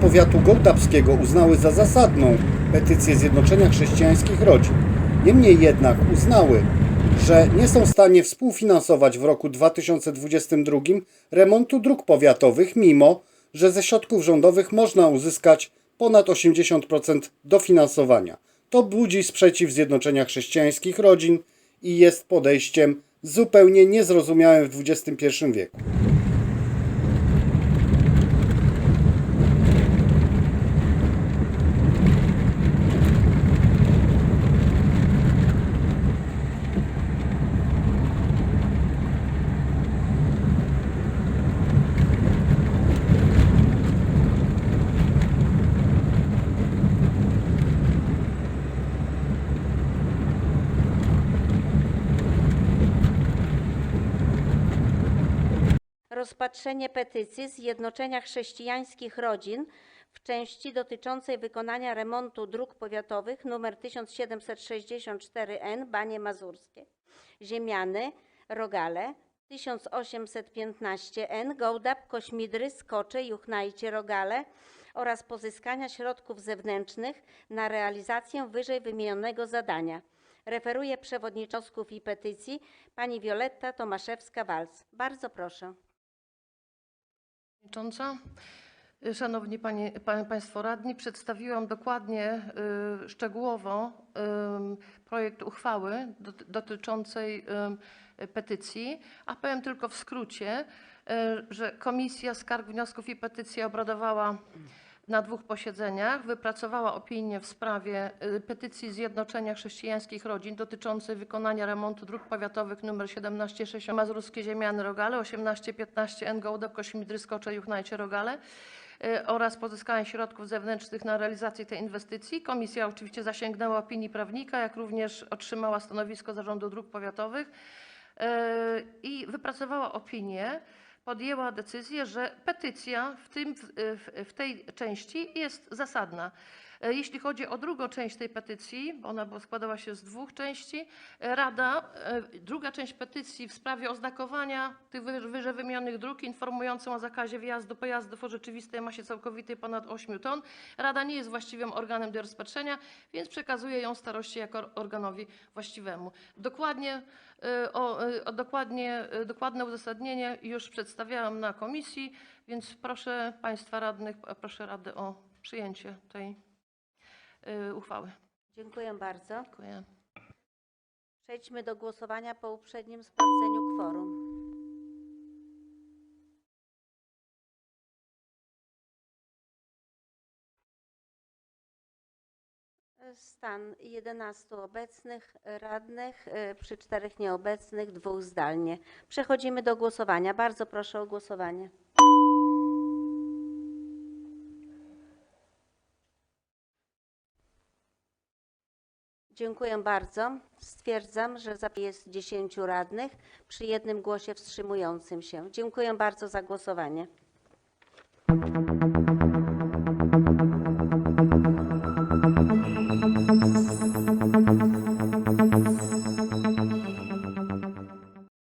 powiatu gołdapskiego uznały za zasadną petycję Zjednoczenia Chrześcijańskich Rodzin. Niemniej jednak uznały, że nie są w stanie współfinansować w roku 2022 remontu dróg powiatowych, mimo że ze środków rządowych można uzyskać ponad 80% dofinansowania. To budzi sprzeciw Zjednoczenia Chrześcijańskich Rodzin i jest podejściem zupełnie niezrozumiałym w XXI wieku. Rozpatrzenie petycji Zjednoczenia Chrześcijańskich Rodzin w części dotyczącej wykonania remontu dróg powiatowych nr 1764N Banie Mazurskie, Ziemiany, Rogale, 1815N Gołdap, Kośmidry, Skocze, Juchnajcie, Rogale oraz pozyskania środków zewnętrznych na realizację wyżej wymienionego zadania. Referuje przewodniczącków i petycji pani Wioletta Tomaszewska-Walc. Bardzo proszę. Przewodnicząca, y, Szanowni panie, pa, Państwo Radni, przedstawiłam dokładnie, y, szczegółowo ym, projekt uchwały dot- dotyczącej ym, petycji, a powiem tylko w skrócie, y, że Komisja Skarg, Wniosków i Petycji obradowała na dwóch posiedzeniach, wypracowała opinię w sprawie y, petycji Zjednoczenia Chrześcijańskich Rodzin dotyczącej wykonania remontu dróg powiatowych nr 1760 Mazurskie Ziemiany Rogale, 1815 N Gołdap, Kośmidry, Skocze, Juchnajcie, Rogale oraz pozyskania środków zewnętrznych na realizację tej inwestycji. Komisja oczywiście zasięgnęła opinii prawnika, jak również otrzymała stanowisko Zarządu Dróg Powiatowych y, i wypracowała opinię, podjęła decyzję, że petycja w, tej części jest zasadna. E, Jeśli chodzi o drugą część tej petycji, ona składała się z dwóch części, e, Rada, e, druga część petycji w sprawie oznakowania tych wyż- wyżej wymienionych dróg informującą o zakazie wjazdu pojazdów o rzeczywistej masie całkowitej ponad 8 ton, Rada nie jest właściwym organem do rozpatrzenia, więc przekazuje ją staroście jako organowi właściwemu. Dokładnie O, o dokładnie, dokładne uzasadnienie już przedstawiałam na komisji, więc proszę Państwa radnych, proszę Radę o przyjęcie tej uchwały. Dziękuję bardzo. Dziękuję. Przejdźmy do głosowania po uprzednim sprawdzeniu kworum. Stan 11 obecnych radnych, y, przy czterech nieobecnych, dwóch zdalnie. Przechodzimy do głosowania. Bardzo proszę o głosowanie. Dziękuję bardzo. Stwierdzam, że jest 10 radnych przy jednym głosie wstrzymującym się. Dziękuję bardzo za głosowanie.